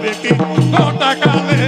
বেটি গোটা কালে